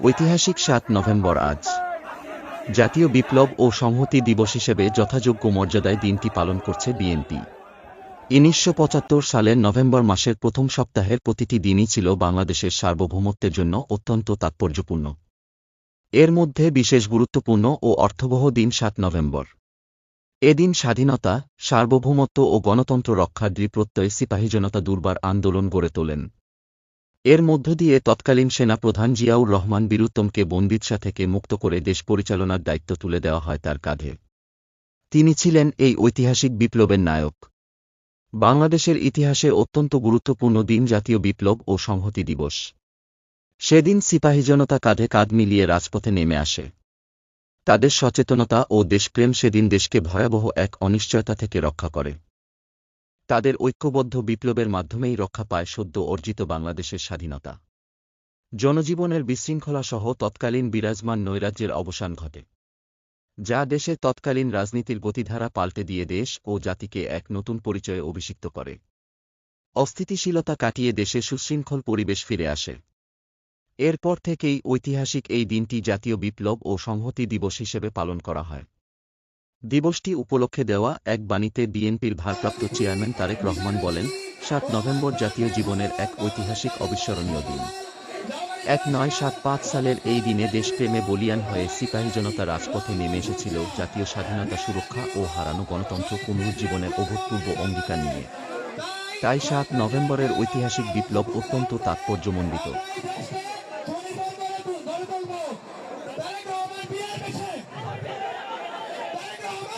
ঐতিহাসিক সাত নভেম্বর আজ। জাতীয় বিপ্লব ও সংহতি দিবস হিসেবে যথাযোগ্য মর্যাদায় দিনটি পালন করছে বিএনপি। উনিশশো পঁচাত্তর সালের নভেম্বর মাসের প্রথম সপ্তাহের প্রতিটি দিনই ছিল বাংলাদেশের সার্বভৌমত্বের জন্য অত্যন্ত তাৎপর্যপূর্ণ। এর মধ্যে বিশেষ গুরুত্বপূর্ণ ও অর্থবহ দিন সাত নভেম্বর। এদিন স্বাধীনতা, সার্বভৌমত্ব ও গণতন্ত্র রক্ষার দৃঢ়প্রত্যয় সিপাহী জনতা দুর্বার আন্দোলন গড়ে তোলেন। এর মধ্য দিয়ে তৎকালীন সেনাপ্রধান জিয়াউর রহমান বীরুত্তমকে বন্দিৎসা থেকে মুক্ত করে দেশ পরিচালনার দায়িত্ব তুলে দেওয়া হয় তার কাঁধে। তিনি ছিলেন এই ঐতিহাসিক বিপ্লবের নায়ক। বাংলাদেশের ইতিহাসে অত্যন্ত গুরুত্বপূর্ণ দিন জাতীয় বিপ্লব ও সংহতি দিবস। সেদিন সিপাহী জনতা কাঁধে কাঁধ মিলিয়ে রাজপথে নেমে আসে। তাদের সচেতনতা ও দেশপ্রেম সেদিন দেশকে ভয়াবহ এক অনিশ্চয়তা থেকে রক্ষা করে। তাদের ঐক্যবদ্ধ বিপ্লবের মাধ্যমেই রক্ষা পায় সদ্য অর্জিত বাংলাদেশের স্বাধীনতা। জনজীবনের বিশৃঙ্খলাসহ তৎকালীন বিরাজমান নৈরাজ্যের অবসান ঘটে, যা দেশের তৎকালীন রাজনীতির গতিধারা পাল্টে দিয়ে দেশ ও জাতিকে এক নতুন পরিচয়ে অভিষিক্ত করে। অস্থিতিশীলতা কাটিয়ে দেশে সুশৃঙ্খল পরিবেশ ফিরে আসে। এরপর থেকেই ঐতিহাসিক এই দিনটি জাতীয় বিপ্লব ও সংহতি দিবস হিসেবে পালন করা হয়। দিবসটি উপলক্ষে দেওয়া এক বাণীতে বিএনপির ভারপ্রাপ্ত চেয়ারম্যান তারেক রহমান বলেন, সাত নভেম্বর জাতীয় জীবনের এক ঐতিহাসিক অবিস্মরণীয় দিন। এক নয় সাত পাঁচ সালের এই দিনে দেশপ্রেমে বলিয়ান হয়ে সিপাহী জনতা রাজপথে নেমে এসেছিল জাতীয় স্বাধীনতা সুরক্ষা ও হারানো গণতন্ত্র পুনরুজ্জীবনের অভূতপূর্ব অঙ্গীকার নিয়ে। তাই সাত নভেম্বরের ঐতিহাসিক বিপ্লব অত্যন্ত তাৎপর্যমণ্ডিত।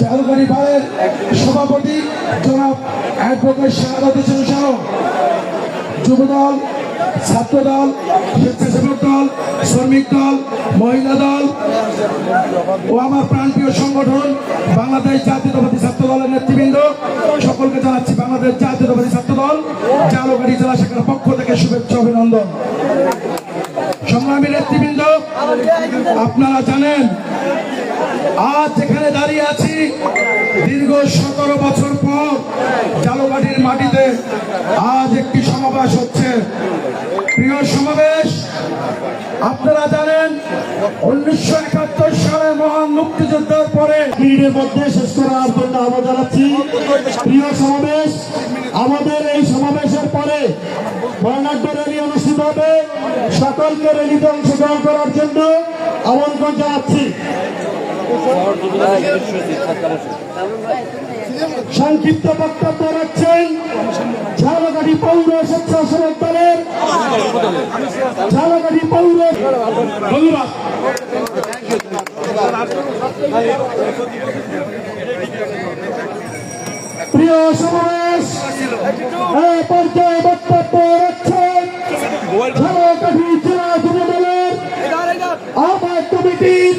জালুকারি বারের সভাপতি জনাব অ্যাডভোকেট শাহাদ হোসেন শাহ। যুবদল, ছাত্রদল, স্বেচ্ছাসেবক দল, শ্রমিক দল, মহিলা দল ও আমার প্রাণপ্রিয় সংগঠন বাংলাদেশ জাতীয়তাবাদী ছাত্র দলের নেতৃবৃন্দ। সকলকে জানাচ্ছি বাংলাদেশ জাতীয়তাবাদী ছাত্র দল জালুকারি জেলা শাখার পক্ষ থেকে শুভেচ্ছা অভিনন্দন। সংগ্রামী নেতৃবৃন্দ, আপনারা জানেন, আজ এখানে দাঁড়িয়ে আছি দীর্ঘ সতেরো বছর পর জালুবাটির মাটিতে আজ একটি সমাবেশ হচ্ছে। প্রিয় সমাবেশ, আপনারা জানেন, উনিশশো একাত্তর সালে মহান মুক্তিযুদ্ধের পরে মিনিটের মধ্যে শেষ করার আহ্বান জানাচ্ছি। প্রিয় সমাবেশ, আমাদের এই সমাবেশের পরে বর্ণাঢ্য র্যালি অনুষ্ঠিত হবে সকলকে র্যালিতে অংশগ্রহণ করার জন্য আমন্ত্রণ জানাচ্ছি। সংক্ষিপ্ত বক্তব্য রাখছেন ঝালকাঠি পৌর স্বেচ্ছাসেবক দলের ঝালকাঠি পৌর ধন্যবাদ। প্রিয় সমাবেশ কমিটির